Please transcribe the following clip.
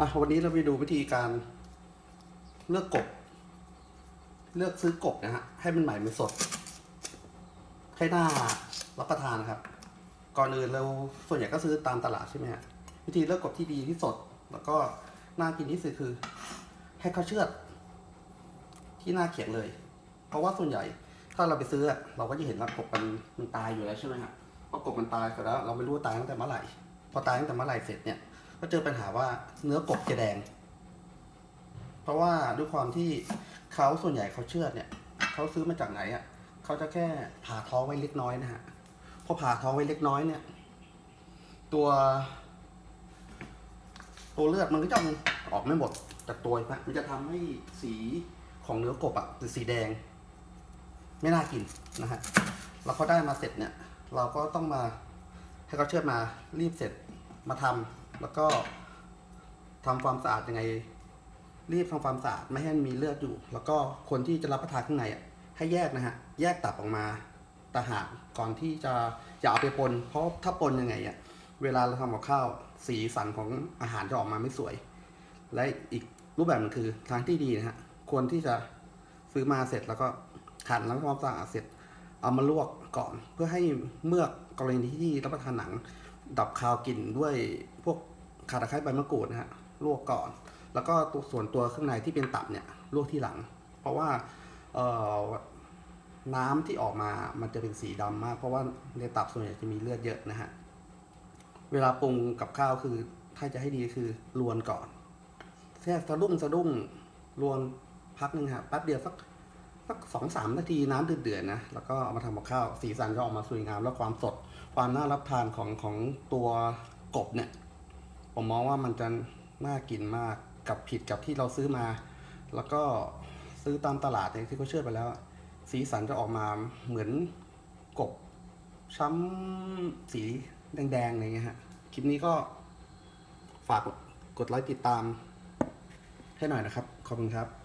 อะวันนี้เราไปดูวิธีการ เลือกกบ เลือกซื้อกบนะฮะให้มันใหม่มันสด ให้หน้ารับประทานนะครับ ก่อนอื่นเราส่วนใหญ่ก็ซื้อตามตลาดใช่ไหมฮะวิธีเลือกกบที่ดีที่สด แล้วก็น่ากินที่สุดคือ ให้เขาเชือด ที่หน้าเขียงเลย เพราะว่าส่วนใหญ่ถ้าเราไปซื้อเราก็จะเห็นว่ากบมันมันตายอยู่แล้วใช่ไหมฮะพอกบมันตายเสร็จแล้ว เราไม่รู้ว่าตายตั้งแต่เมื่อไหร่พอตายตั้งแต่เมื่อไหร่เสร็จเนี่ย ก็เจอปัญหาว่าเนื้อกบจะแดง เพราะว่าด้วยความที่เขาส่วนใหญ่เขาเชื่อดเนี่ยเขาซื้อมาจากไหนอะเขาจะแค่ผ่าท้องไว้เล็กน้อยนะฮะพอผ่าท้องไว้เล็กน้อยเนี่ย ตัวตัวเลือดมันก็จะออกไม่หมดจากตัวนะมันจะทำให้สีของเนื้อกบอะเป็นสีแดง ไม่น่ากินนะฮะแล้วเขาได้มาเสร็จเนี่ย เราก็ต้องมาให้เขาเชือดมารีบเสร็จมาทำ แล้วก็ทำความสะอาดยังไง รีบทำความสะอาดไม่ให้มันมีเลือดอยู่ แล้วก็คนที่จะรับประทานข้างในอะให้แยกนะฮะ แยกตับออกมาต่างหากก่อนที่จะอย่าเอาไปปน เพราะถ้าปนยังไงอะเวลาเราทำกับข้าวสีสันของอาหารจะออกมาไม่สวย และอีกรูปแบบนึงคือทางที่ดีนะฮะควรที่จะซื้อมาเสร็จแล้วก็ขัดล้างความสะอาดเสร็จ เอามาลวกก่อน เพื่อให้เมือกกรณีที่รับประทานหนัง ดับคาวกลิ่นด้วยพวกข่าตะไคร้ใบมะกรูดนะฮะลวกก่อน แล้วก็ตัวส่วนตัวข้างในที่เป็นตับเนี่ยลวกที่หลัง เพราะว่าเอ่อน้ำที่ออกมา มันจะเป็นสีดำมาก เพราะว่าในตับส่วนใหญ่จะมีเลือดเยอะนะฮะ เวลาปรุงกับข้าวคือ ถ้าจะให้ดีคือลวนก่อนแค่สะดุ้งสะดุ้งลวนพักหนึ่งฮะแป๊บเดียวสัก สักสองสามนาทีน้ำเดือดๆนะ แล้วก็เอามาทำกับข้าว สีสันก็ออกมาสวยงาม แล้วความสด ความน่ารับทานของของตัวกบเนี่ย ผมมองว่ามันจะน่ากินมากกับผิดกับที่เราซื้อมา แล้วก็ซื้อตามตลาดเนี่ยที่เขาเชื่อไปแล้ว สีสันจะออกมาเหมือนกบ ช้ำสีแดงๆอะไรเงี้ยฮะ คลิปนี้ก็ฝากกดไลค์ติดตามให้หน่อยนะครับ ขอบคุณครับ